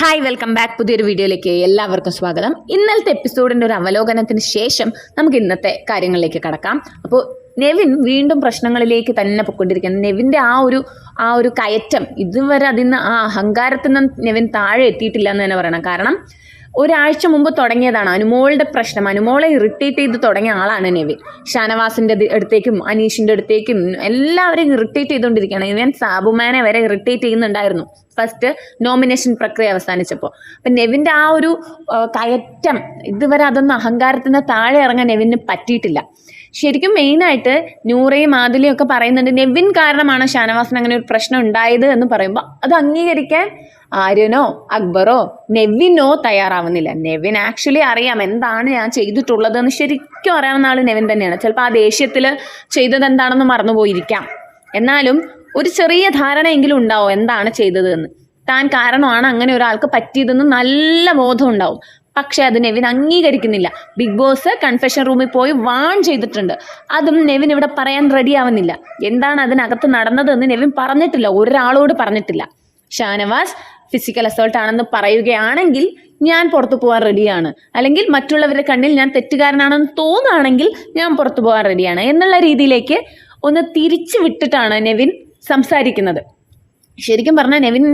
Hi welcome back പുതിയൊരു വീഡിയോയിലേക്ക് എല്ലാവർക്കും സ്വാഗതം. ഇന്നലത്തെ എപ്പിസോഡിന്റെ ഒരു അവലോകനത്തിന് ശേഷം നമുക്ക് ഇന്നത്തെ കാര്യങ്ങളിലേക്ക് കടക്കാം. അപ്പോൾ നെവിൻ വീണ്ടും പ്രശ്നങ്ങളിലേക്ക് തന്നെ പൊയ്ക്കൊണ്ടിരിക്കുകയാണ്. നെവിന്റെ ആ ഒരു ആ ഒരു കയറ്റം ഇതുവരെ അതിൽ നിന്ന് ആ അഹങ്കാരത്തിൽ നിന്ന് നെവിൻ താഴെ എത്തിയിട്ടില്ല എന്ന് തന്നെ പറയണം. കാരണം ഒരാഴ്ച മുമ്പ് തുടങ്ങിയതാണ് അനുമോളുടെ പ്രശ്നം. അനുമോളെ ഇറിറ്റേറ്റ് ചെയ്ത് തുടങ്ങിയ ആളാണ് നെവിൻ. ഷാനവാസിന്റെ അടുത്തേക്കും അനീഷിന്റെ അടുത്തേക്കും എല്ലാവരെയും ഇറിറ്റേറ്റ് ചെയ്തുകൊണ്ടിരിക്കുകയാണ്. ഇവൻ സാബുമാനെ വരെ ഇറിറ്റേറ്റ് ചെയ്യുന്നുണ്ടായിരുന്നു. ഫസ്റ്റ് നോമിനേഷൻ പ്രക്രിയ അവസാനിച്ചപ്പോൾ. അപ്പം നെവിന്റെ ആ ഒരു കയറ്റം ഇതുവരെ അതൊന്നും അഹങ്കാരത്തിന് താഴെ ഇറങ്ങാൻ നെവിന് പറ്റിയിട്ടില്ല. ശരിക്കും മെയിനായിട്ട് നൂറയും ആദിലയും ഒക്കെ പറയുന്നുണ്ട് നെവിൻ കാരണമാണ് ഷാനവാസിന് അങ്ങനെ ഒരു പ്രശ്നം ഉണ്ടായത് എന്ന് പറയുമ്പോൾ അത് അംഗീകരിക്കാൻ ആര്യനോ അക്ബറോ നെവിനോ തയ്യാറാവുന്നില്ല. നെവിൻ ആക്ച്വലി അറിയാം എന്താണ് ഞാൻ ചെയ്തിട്ടുള്ളതെന്ന് ശരിക്കും അറിയാവുന്ന ആൾ നെവിൻ തന്നെയാണ്. ചിലപ്പോൾ ആ ദേഷ്യത്തിൽ ചെയ്തത് എന്താണെന്ന് മറന്നുപോയിരിക്കാം. എന്നാലും ഒരു ചെറിയ ധാരണയെങ്കിലും ഉണ്ടാവും എന്താണ് ചെയ്തതെന്ന്. താൻ കാരണമാണ് അങ്ങനെ ഒരാൾക്ക് പറ്റിയതെന്ന് നല്ല ബോധം ഉണ്ടാവും. പക്ഷെ അത് നെവിൻ അംഗീകരിക്കുന്നില്ല. ബിഗ് ബോസ് കൺഫെഷൻ റൂമിൽ പോയി വാൺ ചെയ്തിട്ടുണ്ട്. അതും നെവിൻ ഇവിടെ പറയാൻ റെഡി ആവുന്നില്ല. എന്താണ് അതിനകത്ത് നടന്നതെന്ന് നെവിൻ പറഞ്ഞിട്ടില്ല. ഒരാളോട് പറഞ്ഞിട്ടില്ല. ഷാനവാസ് ഫിസിക്കൽ അസോൾട്ട് ആണെന്ന് പറയുകയാണെങ്കിൽ ഞാൻ പുറത്തു പോകാൻ റെഡിയാണ് അല്ലെങ്കിൽ മറ്റുള്ളവരുടെ കണ്ണിൽ ഞാൻ തെറ്റുകാരനാണെന്ന് തോന്നുകയാണെങ്കിൽ ഞാൻ പുറത്തു പോകാൻ റെഡിയാണ് എന്നുള്ള രീതിയിലേക്ക് ഒന്ന് തിരിച്ചു വിട്ടിട്ടാണ് നെവിൻ സംസാരിക്കുന്നത്. ശരിക്കും പറഞ്ഞാൽ നെവിൻ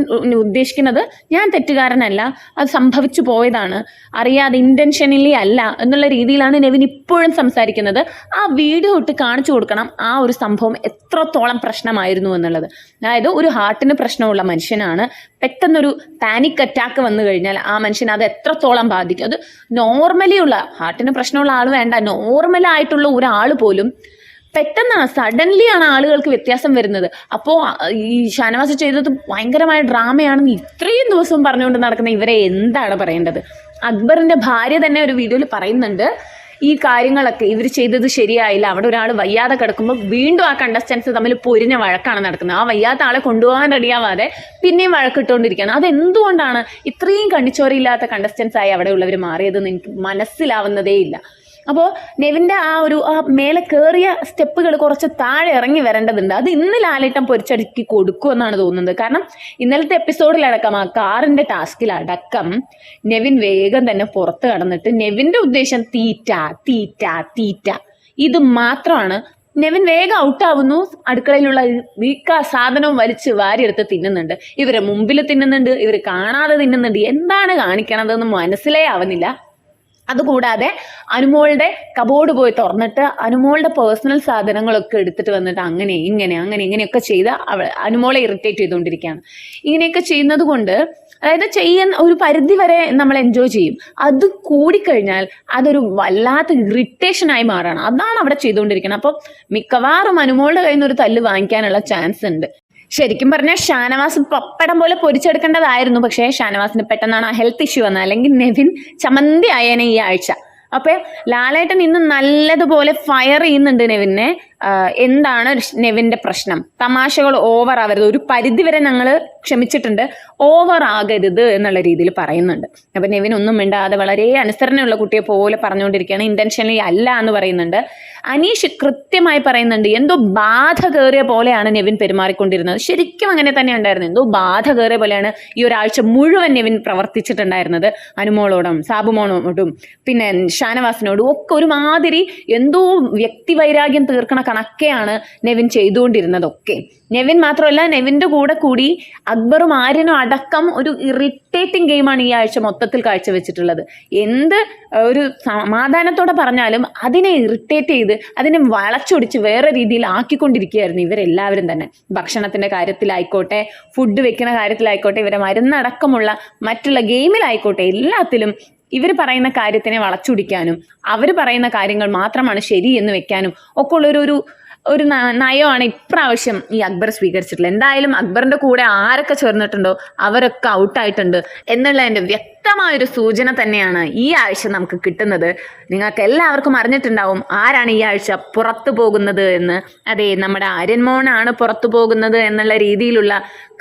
ഉദ്ദേശിക്കുന്നത് ഞാൻ തെറ്റുകാരനല്ല അത് സംഭവിച്ചു പോയതാണ്. അറിയാതെ ഇന്റൻഷനലി അല്ല എന്നുള്ള രീതിയിലാണ് നെവിൻ ഇപ്പോഴും സംസാരിക്കുന്നത്. ആ വീഡിയോ ഇട്ട് കാണിച്ചു കൊടുക്കണം ആ ഒരു സംഭവം എത്രത്തോളം പ്രശ്നമായിരുന്നു എന്നുള്ളത്. അതായത് ഒരു ഹാർട്ടിന് പ്രശ്നമുള്ള മനുഷ്യനാണ്. പെട്ടെന്നൊരു പാനിക് അറ്റാക്ക് വന്നു കഴിഞ്ഞാൽ ആ മനുഷ്യൻ അത് എത്രത്തോളം ബാധിക്കും? അത് നോർമലി ഉള്ള ഹാർട്ടിന് പ്രശ്നമുള്ള ആൾ വേണ്ട നോർമലായിട്ടുള്ള ഒരാൾ പോലും പെട്ടെന്നാണ് സഡൻലി ആണ് ആളുകൾക്ക് വ്യത്യാസം വരുന്നത്. അപ്പോൾ ഈ ഷാനവാസ് ചെയ്തത് ഭയങ്കരമായ ഡ്രാമയാണെന്ന് ഇത്രയും ദിവസം പറഞ്ഞുകൊണ്ട് നടക്കുന്ന ഇവരെ എന്താണ് പറയേണ്ടത്? അക്ബറിന്റെ ഭാര്യ തന്നെ ഒരു വീഡിയോയിൽ പറയുന്നുണ്ട് ഈ കാര്യങ്ങളൊക്കെ ഇവർ ചെയ്തത് ശരിയായില്ല. അവിടെ ഒരാൾ വയ്യാതെ കിടക്കുമ്പോൾ വീണ്ടും ആ കണ്ടസ്റ്റൻസ് തമ്മിൽ പൊരിഞ്ഞ വഴക്കാണ് നടക്കുന്നത്. ആ വയ്യാത്ത ആളെ കൊണ്ടുപോകാൻ റെഡിയാവാതെ പിന്നെയും വഴക്കിട്ടുകൊണ്ടിരിക്കുകയാണ്. അതെന്തുകൊണ്ടാണ് ഇത്രയും കണ്ണിച്ചോരയില്ലാത്ത കണ്ടസ്റ്റൻസ് ആയി അവിടെയുള്ളവർ മാറിയതെന്ന് എനിക്ക് മനസ്സിലാവുന്നതേ ഇല്ല അപ്പോൾ നെവിന്റെ ആ ഒരു ആ മേലെ കയറിയ സ്റ്റെപ്പുകൾ കുറച്ച് താഴെ ഇറങ്ങി വരേണ്ടതുണ്ട്. അത് ഇന്ന് ലാലിട്ടം പൊരിച്ചടുക്കി കൊടുക്കുമെന്നാണ് തോന്നുന്നത്. കാരണം ഇന്നലത്തെ എപ്പിസോഡിലടക്കം ആ കാറിന്റെ ടാസ്കിലടക്കം നെവിൻ വേഗം തന്നെ പുറത്ത് കടന്നിട്ട് നെവിന്റെ ഉദ്ദേശം തീറ്റ തീറ്റ തീറ്റ. ഇത് മാത്രമാണ്. നെവിൻ വേഗം ഔട്ടാവുന്നു. അടുക്കളയിലുള്ള വീക്ക സാധനവും വലിച്ച് വാരിയെടുത്ത് തിന്നുന്നുണ്ട്. ഇവരെ മുമ്പിൽ തിന്നുന്നുണ്ട് ഇവർ കാണാതെ തിന്നുന്നുണ്ട്. എന്താണ് കാണിക്കണതെന്ന് മനസ്സിലേ ആവുന്നില്ല. അതുകൂടാതെ അനുമോളുടെ കബോർഡ് പോയി തുറന്നിട്ട് അനുമോളുടെ പേഴ്സണൽ സാധനങ്ങളൊക്കെ എടുത്തിട്ട് വന്നിട്ട് അങ്ങനെ ഇങ്ങനെ അങ്ങനെ ഇങ്ങനെയൊക്കെ ചെയ്ത് അവൾ അനുമോളെ ഇറിറ്റേറ്റ് ചെയ്തുകൊണ്ടിരിക്കുകയാണ്. ഇങ്ങനെയൊക്കെ ചെയ്യുന്നത് കൊണ്ട് അതായത് ചെയ്യുന്ന ഒരു പരിധി വരെ നമ്മൾ എൻജോയ് ചെയ്യും. അത് കൂടിക്കഴിഞ്ഞാൽ അതൊരു വല്ലാത്ത ഇറിറ്റേഷനായി മാറണം. അതാണ് അവിടെ ചെയ്തുകൊണ്ടിരിക്കുന്നത്. അപ്പം മിക്കവാറും അനുമോളുടെ കയ്യിൽ നിന്ന് ഒരു തല്ല് വാങ്ങിക്കാനുള്ള ചാൻസ് ഉണ്ട്. ശരിക്കും പറഞ്ഞാൽ ഷാനവാസ് പപ്പടം പോലെ പൊരിച്ചെടുക്കേണ്ടതായിരുന്നു. പക്ഷേ ഷാനവാസിന് പെട്ടെന്നാണ് ആ ഹെൽത്ത് ഇഷ്യൂ വന്നത്. അല്ലെങ്കിൽ നെവിൻ ചമന്തി ആയേനെ ഈ ആഴ്ച. അപ്പോൾ ലാലേട്ടൻ ഇന്ന് നല്ലതുപോലെ ഫയർ ചെയ്യുന്നുണ്ട് നെവിനെ. എന്താണ് നെവിന്റെ പ്രശ്നം? തമാശകൾ ഓവർ ആവരുത്. ഒരു പരിധിവരെ ഞങ്ങൾ ക്ഷമിച്ചിട്ടുണ്ട്. ഓവർ ആകരുത് എന്നുള്ള രീതിയിൽ പറയുന്നുണ്ട്. അപ്പം നെവിൻ ഒന്നും മിണ്ടാതെ വളരെ അനുസരണയുള്ള കുട്ടിയെ പോലെ പറഞ്ഞുകൊണ്ടിരിക്കുകയാണ്. ഇന്റൻഷനലി അല്ല എന്ന് പറയുന്നുണ്ട്. അനീഷ് കൃത്യമായി പറയുന്നുണ്ട് എന്തോ ബാധ കയറിയ പോലെയാണ് നെവിൻ പെരുമാറിക്കൊണ്ടിരുന്നത്. ശരിക്കും അങ്ങനെ തന്നെ ഉണ്ടായിരുന്നു. എന്തോ ബാധ കയറിയ പോലെയാണ് ഈ ഒരാഴ്ച മുഴുവൻ നെവിൻ പ്രവർത്തിച്ചിട്ടുണ്ടായിരുന്നത്. അനുമോളോടും സാബുമോളോടും പിന്നെ ഷാനവാസിനോടും ഒക്കെ ഒരുമാതിരി എന്തോ വ്യക്തിവൈരാഗ്യം തീർക്കണ കണക്കെയാണ് നെവിൻ ചെയ്തുകൊണ്ടിരുന്നതൊക്കെ. നെവിൻ മാത്രമല്ല നെവിന്റെ കൂടെ കൂടി അക്ബറും ആര്യനും അടക്കം ഒരു ഇറിറ്റേറ്റിംഗ് ഗെയിമാണ് ഈ ആഴ്ച മൊത്തത്തിൽ കാഴ്ചവെച്ചിട്ടുള്ളത്. എന്ത് ഒരു സമാധാനത്തോടെ പറഞ്ഞാലും അതിനെ ഇറിറ്റേറ്റ് ചെയ്ത് അതിനെ വളച്ചൊടിച്ച് വേറെ രീതിയിൽ ആക്കിക്കൊണ്ടിരിക്കുകയായിരുന്നു ഇവരെല്ലാവരും തന്നെ. ഭക്ഷണത്തിന്റെ കാര്യത്തിലായിക്കോട്ടെ ഫുഡ് വെക്കുന്ന കാര്യത്തിലായിക്കോട്ടെ ഇവരെ മരുന്നടക്കമുള്ള മറ്റുള്ള ഗെയിമിലായിക്കോട്ടെ എല്ലാത്തിലും ഇവർ പറയുന്ന കാര്യത്തിനെ വളച്ചൊടിക്കാനും അവർ പറയുന്ന കാര്യങ്ങൾ മാത്രമാണ് ശരി എന്ന് വെക്കാനും ഒക്കെ ഉള്ളൊരു ഒരു ഒരു നയമാണ് ഇപ്രാവശ്യം ഈ അക്ബർ സ്വീകരിച്ചിട്ടുള്ളത്. എന്തായാലും അക്ബറിന്റെ കൂടെ ആരൊക്കെ ചേർന്നിട്ടുണ്ടോ അവരൊക്കെ ഔട്ടായിട്ടുണ്ട് എന്നുള്ളതിന്റെ വ്യക്തമായൊരു സൂചന തന്നെയാണ് ഈ ആഴ്ച നമുക്ക് കിട്ടുന്നത്. നിങ്ങൾക്ക് എല്ലാവർക്കും അറിഞ്ഞിട്ടുണ്ടാവും ആരാണ് ഈ ആഴ്ച പുറത്തു പോകുന്നത് എന്ന്. അതെ നമ്മുടെ ആര്യന്മോനാണ് പുറത്തു പോകുന്നത് എന്നുള്ള രീതിയിലുള്ള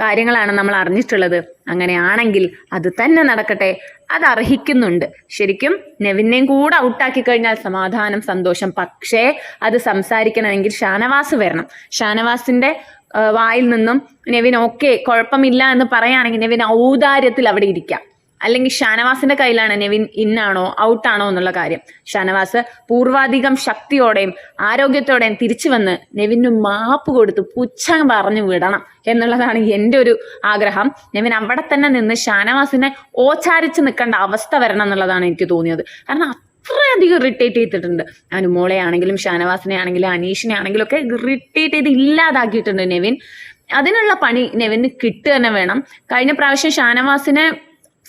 കാര്യങ്ങളാണ് നമ്മൾ അറിഞ്ഞിട്ടുള്ളത്. അങ്ങനെയാണെങ്കിൽ അത് തന്നെ നടക്കട്ടെ. അത് അർഹിക്കുന്നുണ്ട്. ശരിക്കും നെവിനെയും കൂടെ ഔട്ടാക്കി കഴിഞ്ഞാൽ സമാധാനം സന്തോഷം. പക്ഷേ അത് സംസാരിക്കണമെങ്കിൽ ഷാനവാസ് വരണം. ഷാനവാസിന്റെ വായിൽ നിന്നും നെവിൻ ഓക്കെ കുഴപ്പമില്ല എന്ന് പറയുകയാണെങ്കിൽ നെവിൻ ഔദാര്യത്തിൽ അവിടെ ഇരിക്കാം. അല്ലെങ്കിൽ ഷാനവാസിന്റെ കയ്യിലാണ് നെവിൻ ഇന്നാണോ ഔട്ടാണോ എന്നുള്ള കാര്യം. ഷാനവാസ് പൂർവാധികം ശക്തിയോടെയും ആരോഗ്യത്തോടെയും തിരിച്ചു വന്ന് നെവിന് മാപ്പ് കൊടുത്ത് പുച്ഛം പറഞ്ഞു വിടണം എന്നുള്ളതാണ് എന്റെ ഒരു ആഗ്രഹം. നെവിൻ അവിടെ തന്നെ നിന്ന് ഷാനവാസിനെ ഓച്ചാരിച്ച് നിൽക്കേണ്ട അവസ്ഥ വരണം എന്നുള്ളതാണ് എനിക്ക് തോന്നിയത്. കാരണം അത്രയധികം ഇറിറ്റേറ്റ് ചെയ്തിട്ടുണ്ട്. അനുമോളെ ആണെങ്കിലും ഷാനവാസിനെ ആണെങ്കിലും അനീഷിനെ ആണെങ്കിലും ഒക്കെ ഇറിറ്റേറ്റ് ചെയ്ത് ഇല്ലാതാക്കിയിട്ടുണ്ട് നെവിൻ. അതിനുള്ള പണി നെവിന് കിട്ടുക തന്നെ വേണം. കഴിഞ്ഞ പ്രാവശ്യം ഷാനവാസിനെ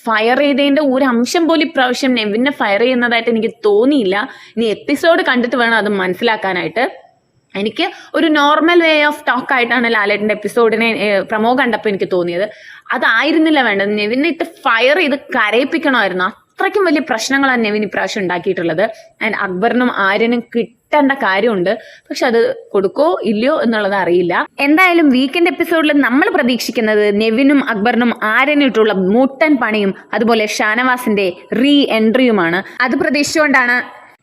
ഫയർ ചെയ്തതിന്റെ ഒരു അംശം പോലും ഇപ്രാവശ്യം നെവിനെ ഫയർ ചെയ്യുന്നതായിട്ട് എനിക്ക് തോന്നിയില്ല. ഇനി എപ്പിസോഡ് കണ്ടിട്ട് വേണം അത് മനസ്സിലാക്കാനായിട്ട്. എനിക്ക് ഒരു നോർമൽ വേ ഓഫ് ടോക്ക് ആയിട്ടാണ് ലാലേട്ടന്റെ എപ്പിസോഡിനെ പ്രമോ കണ്ടപ്പോൾ എനിക്ക് തോന്നിയത്. അതായിരുന്നില്ല വേണ്ടത്. നെവിനെ ഇട്ട് ഫയർ ചെയ്ത് കരയിപ്പിക്കണമായിരുന്നു. അത്രയ്ക്കും വലിയ പ്രശ്നങ്ങളാണ് നെവിൻ ഇപ്രാവശ്യം ഉണ്ടാക്കിയിട്ടുള്ളത്. ആൻഡ് അക്ബറിനും ആര്യനും കിട്ടേണ്ട കാര്യമുണ്ട്. പക്ഷെ അത് കൊടുക്കോ ഇല്ലയോ എന്നുള്ളത് അറിയില്ല. എന്തായാലും വീക്കെൻഡ് എപ്പിസോഡിൽ നമ്മൾ പ്രതീക്ഷിക്കുന്നത് നെവിനും അക്ബറിനും ആരനിട്ടുള്ള മൂട്ടൻ പണിയും അതുപോലെ ഷാനവാസിന്റെ റീ എൻട്രിയുമാണ് അത് പ്രതീക്ഷിച്ചുകൊണ്ടാണ്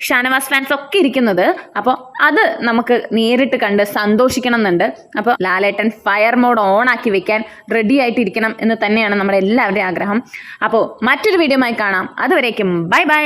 ഷാനവാസ് ഫാൻസ് ഒക്കെ ഇരിക്കുന്നത്. അപ്പോൾ അത് നമുക്ക് നേരിട്ട് കണ്ട് സന്തോഷിക്കണം എന്നുണ്ട് അപ്പോൾ ലാലേട്ടൻ ഫയർ മോഡ് ഓൺ ആക്കി വെക്കാൻ റെഡി ആയിട്ടിരിക്കണം എന്ന് തന്നെയാണ് നമ്മുടെ എല്ലാവരുടെയും ആഗ്രഹം. അപ്പോൾ മറ്റൊരു വീഡിയോയുമായി കാണാം. അതുവരേക്കും ബൈ ബൈ